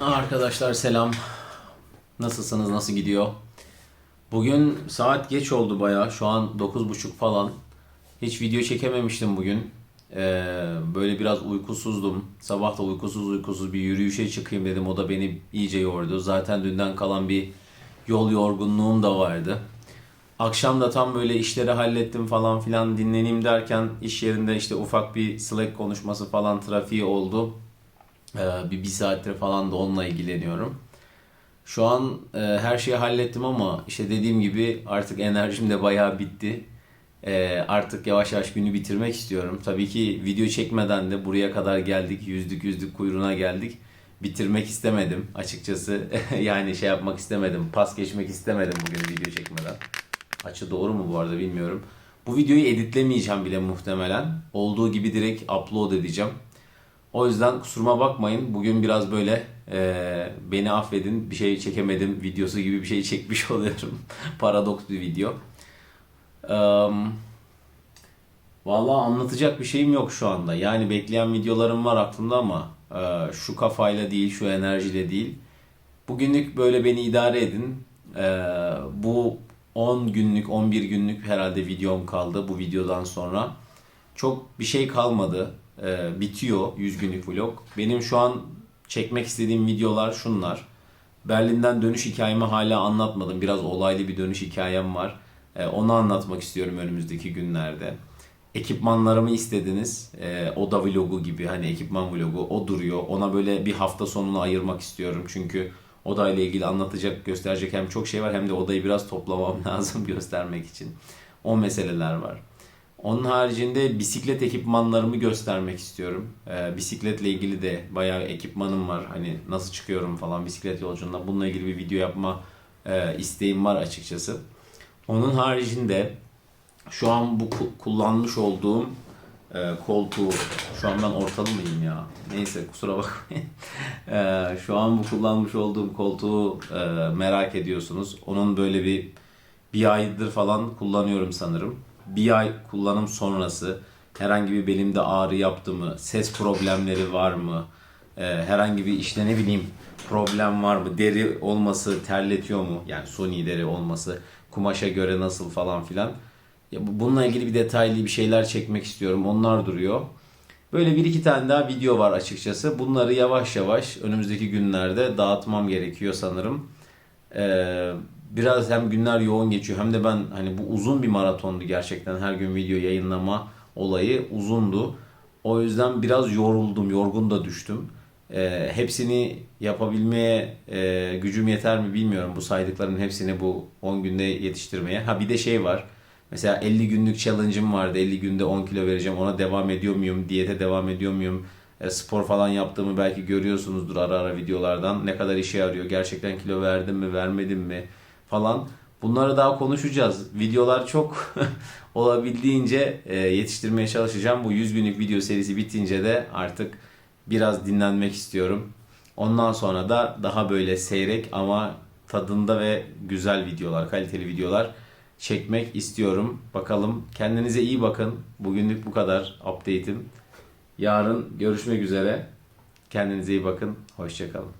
Arkadaşlar selam. Nasılsınız? Nasıl gidiyor? Bugün saat geç oldu baya. Şu an 9.30 falan. Hiç video çekememiştim bugün. Ee, böyle biraz uykusuzdum. Sabah da uykusuz uykusuz bir yürüyüşe çıkayım dedim. O da beni iyice yordu. Zaten dünden kalan bir yol yorgunluğum da vardı. Akşam da tam böyle işleri hallettim falan filan dinleneyim derken iş yerinde işte ufak bir Slack konuşması falan trafiği oldu. Ee, bir, bir saattir falan da onunla ilgileniyorum. Şu an e, her şeyi hallettim ama işte dediğim gibi artık enerjim de bayağı bitti. E, artık yavaş yavaş günü bitirmek istiyorum. Tabii ki video çekmeden de buraya kadar geldik. Yüzdük yüzdük kuyruğuna geldik. Bitirmek istemedim açıkçası. yani şey yapmak istemedim. Pas geçmek istemedim bugün video çekmeden. Açı doğru mu bu arada bilmiyorum. Bu videoyu editlemeyeceğim bile muhtemelen. Olduğu gibi direkt upload edeceğim. O yüzden kusuruma bakmayın. Bugün biraz böyle e, beni affedin bir şey çekemedim videosu gibi bir şey çekmiş oluyorum. Paradoks bir video. Um, Vallahi anlatacak bir şeyim yok şu anda. Yani bekleyen videolarım var aklımda ama e, şu kafayla değil, şu enerjiyle değil. Bugünlük böyle beni idare edin. E, bu 10 günlük, 11 günlük herhalde videom kaldı bu videodan sonra. Çok bir şey kalmadı. E, bitiyor 100 günlük vlog. Benim şu an çekmek istediğim videolar şunlar. Berlin'den dönüş hikayemi hala anlatmadım. Biraz olaylı bir dönüş hikayem var. E, onu anlatmak istiyorum önümüzdeki günlerde. Ekipmanlarımı istediniz. E, oda vlogu gibi hani ekipman vlogu o duruyor. Ona böyle bir hafta sonunu ayırmak istiyorum. Çünkü odayla ilgili anlatacak, gösterecek hem çok şey var hem de odayı biraz toplamam lazım göstermek için. O meseleler var. Onun haricinde bisiklet ekipmanlarımı göstermek istiyorum. Ee, bisikletle ilgili de bayağı ekipmanım var. Hani nasıl çıkıyorum falan bisiklet yolculuğunda. Bununla ilgili bir video yapma e, isteğim var açıkçası. Onun haricinde şu an bu ku- kullanmış olduğum e, koltuğu, şu an ben ortalı mıyım ya? Neyse kusura bakmayın. E, şu an bu kullanmış olduğum koltuğu e, merak ediyorsunuz. Onun böyle bir bir aydır falan kullanıyorum sanırım. Bir ay kullanım sonrası herhangi bir belimde ağrı yaptı mı, ses problemleri var mı, e, herhangi bir işte ne bileyim problem var mı, deri olması terletiyor mu, yani suni deri olması, kumaşa göre nasıl falan filan. Ya bu- bununla ilgili bir detaylı bir şeyler çekmek istiyorum. Onlar duruyor. Böyle bir iki tane daha video var açıkçası. Bunları yavaş yavaş önümüzdeki günlerde dağıtmam gerekiyor sanırım. Ee, biraz hem günler yoğun geçiyor hem de ben hani bu uzun bir maratondu gerçekten her gün video yayınlama olayı uzundu. O yüzden biraz yoruldum, yorgun da düştüm. Ee, hepsini yapabilmeye e, gücüm yeter mi bilmiyorum bu saydıklarımın hepsini bu 10 günde yetiştirmeye. Ha bir de şey var. Mesela 50 günlük challenge'ım vardı. 50 günde 10 kilo vereceğim. Ona devam ediyor muyum? Diyete devam ediyor muyum? E, spor falan yaptığımı belki görüyorsunuzdur ara ara videolardan. Ne kadar işe yarıyor? Gerçekten kilo verdim mi, vermedim mi falan. Bunları daha konuşacağız. Videolar çok olabildiğince e, yetiştirmeye çalışacağım. Bu 100 günlük video serisi bitince de artık biraz dinlenmek istiyorum. Ondan sonra da daha böyle seyrek ama tadında ve güzel videolar, kaliteli videolar çekmek istiyorum. Bakalım kendinize iyi bakın. Bugünlük bu kadar update'im. Yarın görüşmek üzere. Kendinize iyi bakın. Hoşçakalın.